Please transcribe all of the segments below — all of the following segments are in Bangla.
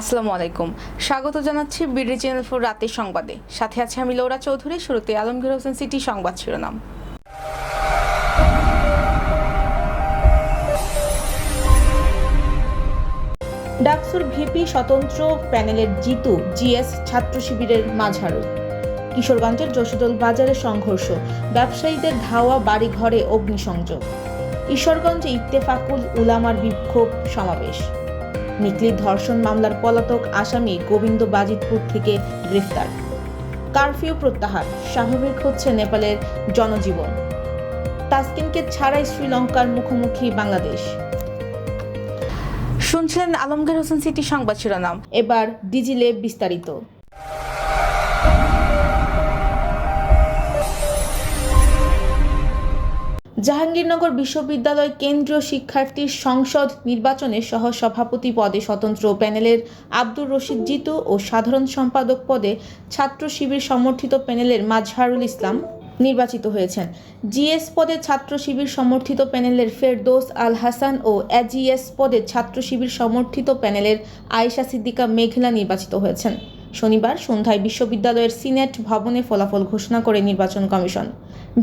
আসসালামু আলাইকুম। স্বাগত জানাচ্ছি বিডি চ্যানেল ফোর রাতের সংবাদে। সাথে আছে আমি লৌরা চৌধুরী, শুরুতে আলমগীর হোসেন সিটি সংবাদ শিরোনাম। ডাকসুর ভিপি স্বতন্ত্র প্যানেলের জিতু, জিএস ছাত্র শিবিরের মাঝারু। কিশোরগঞ্জের যশোদল বাজারে সংঘর্ষ, ব্যবসায়ীদের ধাওয়া বাড়ি ঘরে অগ্নিসংযোগ। ঈশ্বরগঞ্জে ইত্তেফাকুল উলামার বিক্ষোভ সমাবেশ। নিকলি ধর্ষণ মামলার পলাতক আসামি গোবিন্দ বাজিতপুর থেকে গ্রেফতার। কারফিউ প্রত্যাহার স্বাভাবিক হচ্ছে নেপালের জনজীবন। তাসকিনকে ছাড়াই শ্রীলঙ্কার মুখোমুখি বাংলাদেশ। শুনছিলেন আলমগীর হোসেন সিটি সংবাদ শিরোনাম। এবার ডিজিলে বিস্তারিত। জাহাঙ্গীরনগর বিশ্ববিদ্যালয় কেন্দ্রীয় শিক্ষার্থী সংসদ নির্বাচনে সহ সভাপতি পদে স্বতন্ত্র প্যানেলের আব্দুর রশিদ জিতু ও সাধারণ সম্পাদক পদে ছাত্র শিবির সমর্থিত প্যানেলের মাজহারুল ইসলাম নির্বাচিত হয়েছেন। জিএস পদে ছাত্র শিবির সমর্থিত প্যানেলের ফেরদৌস আল হাসান ও এজিএস পদে ছাত্র শিবির সমর্থিত প্যানেলের আয়েশা সিদ্দিকা মেঘলা নির্বাচিত হয়েছেন। শনিবার সন্ধ্যায় বিশ্ববিদ্যালয়ের সিনেট ভবনে ফলাফল ঘোষণা করে নির্বাচন কমিশন।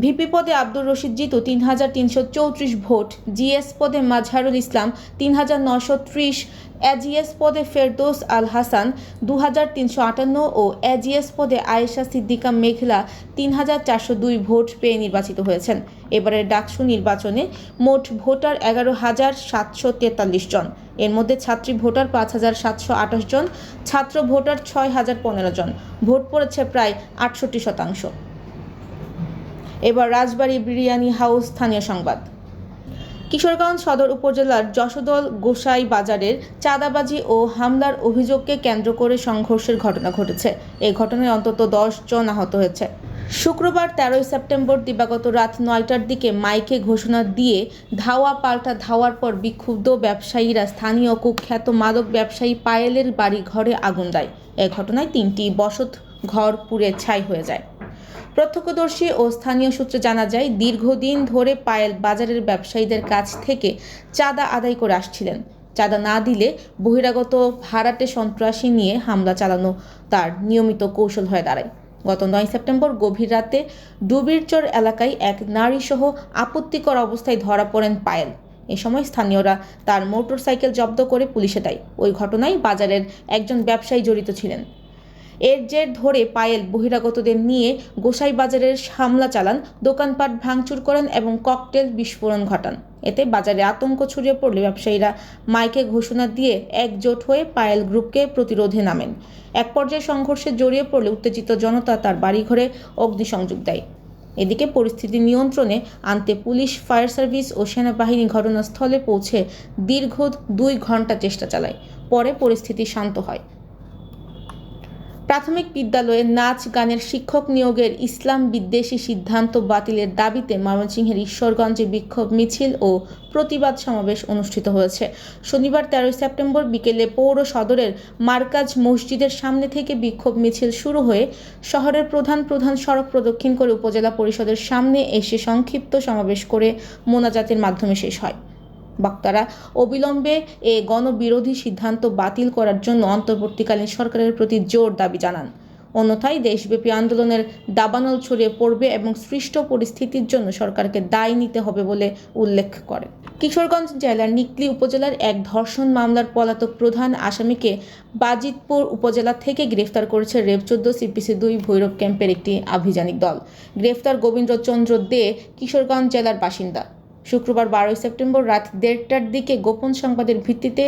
ভিপি পদে আব্দুর রশিদ জিতু তিন হাজার তিনশো চৌত্রিশ ভোট, জিএস পদে মাজহারুল ইসলাম তিন হাজার নশো ত্রিশ এজিএস পদে ফেরদৌস আল হাসান দু হাজার তিনশো আটান্ন ও এজিএস পদে আয়েশা সিদ্দিকা মেঘলা তিন হাজার চারশো দুই ভোট পেয়ে নির্বাচিত হয়েছেন। এবারের ডাকসু নির্বাচনে মোট ভোটার এগারো হাজার সাতশো তেতাল্লিশ জন। এর মধ্যে ছাত্রী ভোটার পাঁচ হাজার সাতশো আঠাশ জন, ছাত্র ভোটার ছয় হাজার পনেরো জন। ভোট পড়েছে প্রায় আটষট্টি শতাংশ। এবার রাজবাড়ী বিরিয়ানি হাউস স্থানীয় সংবাদ। কিশোরগঞ্জ সদর উপজেলার যশোদল গোসাই বাজারের চাঁদাবাজি ও হামলার অভিযোগকে কেন্দ্র করে সংঘর্ষের ঘটনা ঘটেছে। এই ঘটনায় অন্তত দশ জন আহত হয়েছে। শুক্রবার তেরোই সেপ্টেম্বর দিবাগত রাত নয়টার দিকে মাইকে ঘোষণা দিয়ে ধাওয়া পাল্টা ধাওয়ার পর বিক্ষুব্ধ ব্যবসায়ীরা স্থানীয় কুখ্যাত মাদক ব্যবসায়ী পায়েলের বাড়ি ঘরে আগুন দেয়। এ ঘটনায় তিনটি বসত ঘর পুড়ে ছাই হয়ে যায়। প্রত্যক্ষদর্শী ও স্থানীয় সূত্রে জানা যায়, দীর্ঘদিন ধরে পায়েল বাজারের ব্যবসায়ীদের কাছ থেকে চাঁদা আদায় করে আসছিলেন। চাঁদা না দিলে বহিরাগত ভাড়াটে সন্ত্রাসী নিয়ে হামলা চালানো তার নিয়মিত কৌশল হয়ে দাঁড়ায়। গত নয় সেপ্টেম্বর গভীর রাতে ডুবিরচর এলাকায় এক নারীসহ আপত্তিকর অবস্থায় ধরা পড়েন পায়েল। এ সময় স্থানীয়রা তার মোটরসাইকেল জব্দ করে পুলিশে দেয়। ওই ঘটনায় বাজারের একজন ব্যবসায়ী জড়িত ছিলেন। এর জের ধরে পায়েল বহিরাগতদের নিয়ে গোসাই বাজারের হামলা চালান, দোকানপাট ভাঙচুর করেন এবং ককটেল বিস্ফোরণ ঘটান। এতে বাজারে আতঙ্ক ছড়িয়ে পড়লে ব্যবসায়ীরা মাইকে ঘোষণা দিয়ে একজোট হয়ে পায়েল গ্রুপকে প্রতিরোধে নামেন। এক পর্যায়ে সংঘর্ষে জড়িয়ে পড়লে উত্তেজিত জনতা তার বাড়িঘরে অগ্নিসংযোগ দেয়। এদিকে পরিস্থিতি নিয়ন্ত্রণে আনতে পুলিশ, ফায়ার সার্ভিস ও সেনাবাহিনী ঘটনাস্থলে পৌঁছে দীর্ঘ দুই ঘণ্টা চেষ্টা চালায়। পরে পরিস্থিতি শান্ত হয়। প্রাথমিক বিদ্যালয়ে নাচ গানের শিক্ষক নিয়োগের ইসলাম বিদ্বেষী সিদ্ধান্ত বাতিলের দাবিতে ময়মনসিংহের ঈশ্বরগঞ্জে বিক্ষোভ মিছিল ও প্রতিবাদ সমাবেশ অনুষ্ঠিত হয়েছে। শনিবার তেরোই সেপ্টেম্বর বিকেলে পৌর সদরের মার্কাজ মসজিদের সামনে থেকে বিক্ষোভ মিছিল শুরু হয়ে শহরের প্রধান প্রধান সড়ক প্রদক্ষিণ করে উপজেলা পরিষদের সামনে এসে সংক্ষিপ্ত সমাবেশ করে মোনাজাতের মাধ্যমে শেষ হয়। বক্তারা অবিলম্বে এ গণবিরোধী সিদ্ধান্ত বাতিল করার জন্য অন্তর্বর্তীকালীন সরকারের প্রতি জোর দাবি জানান। অন্যথায় দেশব্যাপী আন্দোলনের দাবানল ছড়িয়ে পড়বে এবং সৃষ্ট পরিস্থিতির জন্য সরকারকে দায় নিতে হবে বলে উল্লেখ করেন। কিশোরগঞ্জ জেলার নিকলি উপজেলার এক ধর্ষণ মামলার পলাতক প্রধান আসামিকে বাজিতপুর উপজেলা থেকে গ্রেফতার করেছে রেব চোদ্দ সিপিসি দুই ভৈরব ক্যাম্পের একটি আভিযানিক দল। গ্রেফতার গোবিন্দ্রচন্দ্র দে, কিশোরগঞ্জ জেলার বাসিন্দা। শুক্রবার বারোই সেপ্টেম্বর রাত দেড়টার দিকে গোপন সংবাদের ভিত্তিতে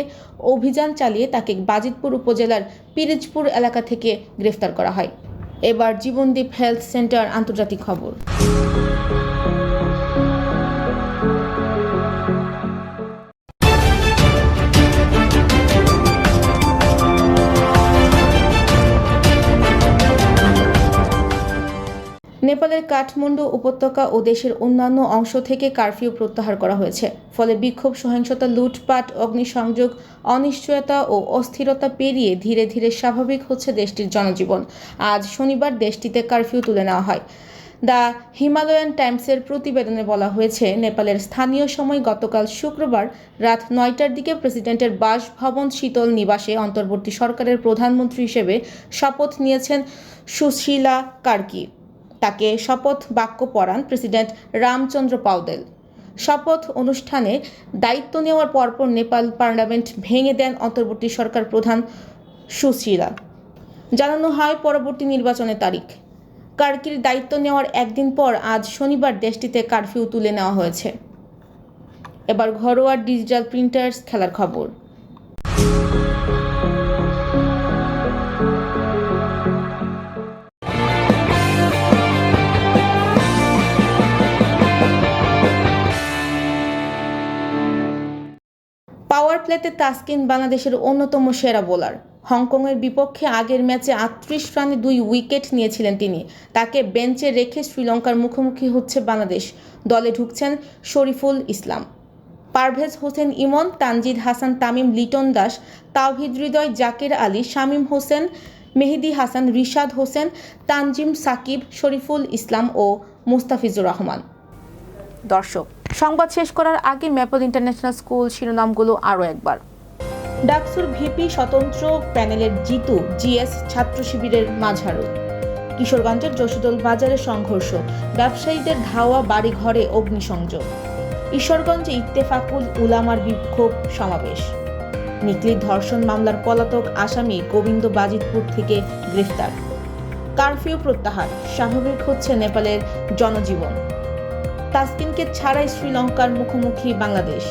অভিযান চালিয়ে তাকে বাজিতপুর উপজেলার পিরিজপুর এলাকা থেকে গ্রেফতার করা হয়। এবার জীবনদ্বীপ হেলথ সেন্টার আন্তর্জাতিক খবর। নেপালের কাঠমান্ডু উপত্যকা ও দেশের অন্যান্য অংশ থেকে কারফিউ প্রত্যাহার করা হয়েছে। ফলে বিক্ষোভ, সহিংসতা, লুটপাট, অগ্নিসংযোগ, অনিশ্চয়তা ও অস্থিরতা পেরিয়ে ধীরে ধীরে স্বাভাবিক হচ্ছে দেশটির জনজীবন। আজ শনিবার দেশটিতে কারফিউ তুলে নেওয়া হয়। দ্য হিমালয়ান টাইমসের প্রতিবেদনে বলা হয়েছে, নেপালের স্থানীয় সময় গতকাল শুক্রবার রাত নয়টার দিকে প্রেসিডেন্টের বাসভবন শীতল নিবাসে অন্তর্বর্তী সরকারের প্রধানমন্ত্রী হিসেবে শপথ নিয়েছেন সুশীলা কার্কি। তাকে শপথ বাক্য পড়ান প্রেসিডেন্ট রামচন্দ্র পাউদেল শপথ অনুষ্ঠানে দায়িত্ব নেওয়ার পরপর নেপাল পার্লামেন্ট ভেঙে দেন অন্তর্বর্তী সরকার প্রধান সুশীলা। জানানো হয় পরবর্তী নির্বাচনের তারিখ। কার্কির দায়িত্ব নেওয়ার একদিন পর আজ শনিবার দেশটিতে কারফিউ তুলে নেওয়া হয়েছে। এবার ঘরোয়া ডিজিটাল প্রিন্টার্স খেলার খবর। পাওয়ার প্লেতে তাসকিন বাংলাদেশের অন্যতম সেরা বোলার। হংকংয়ের বিপক্ষে আগের ম্যাচে আটত্রিশ রানে দুই উইকেট নিয়েছিলেন তিনি। তাকে বেঞ্চে রেখে শ্রীলঙ্কার মুখোমুখি হচ্ছে বাংলাদেশ। দলে ঢুকছেন শরীফুল ইসলাম। পারভেজ হোসেন ইমন, তানজিদ হাসান, তামিম লিটন দাস, তাওহিদ হৃদয় জাকের আলী, শামীম হোসেন, মেহেদি হাসান, রিশাদ হোসেন, তানজিম সাকিব, শরীফুল ইসলাম ও মুস্তাফিজুর রহমান। দর্শক সংবাদ শেষ করার আগে ম্যাপল ইন্টারন্যাশনাল স্কুল শিরোনামগুলো আরও একবার। ডাকসুর ভিপি স্বতন্ত্র প্যানেলের জিতু, জিএস ছাত্র শিবিরের মাঝারু। কিশোরগঞ্জের যশোদল বাজারে সংঘর্ষ, ব্যবসায়ীদের ধাওয়া বাড়িঘরে অগ্নিসংযোগ। ঈশ্বরগঞ্জে ইত্তেফাকুল উলামার বিক্ষোভ সমাবেশ। নিকলি ধর্ষণ মামলার পলাতক আসামি গোবিন্দ বাজিতপুর থেকে গ্রেফতার। কারফিউ প্রত্যাহার স্বাভাবিক হচ্ছে নেপালের জনজীবন। তাসকিনকে ছাড়াই শ্রীলঙ্কার মুখোমুখি বাংলাদেশ।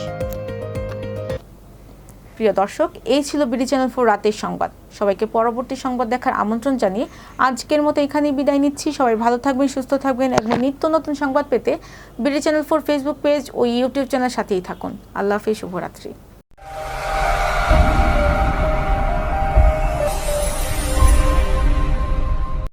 প্রিয় দর্শক, এই ছিল বিডি চ্যানেল ফোর রাতের সংবাদ। সবাইকে পরবর্তী সংবাদ দেখার আমন্ত্রণ জানিয়ে আজকের মতো এখানেই বিদায় নিচ্ছি। সবাই ভালো থাকবেন, সুস্থ থাকবেন। এবং নিত্য নতুন সংবাদ পেতে BD channel four Facebook page ও ইউটিউব চ্যানেল সাথেই থাকুন। আল্লাহ হাফিজ, শুভরাত্রি।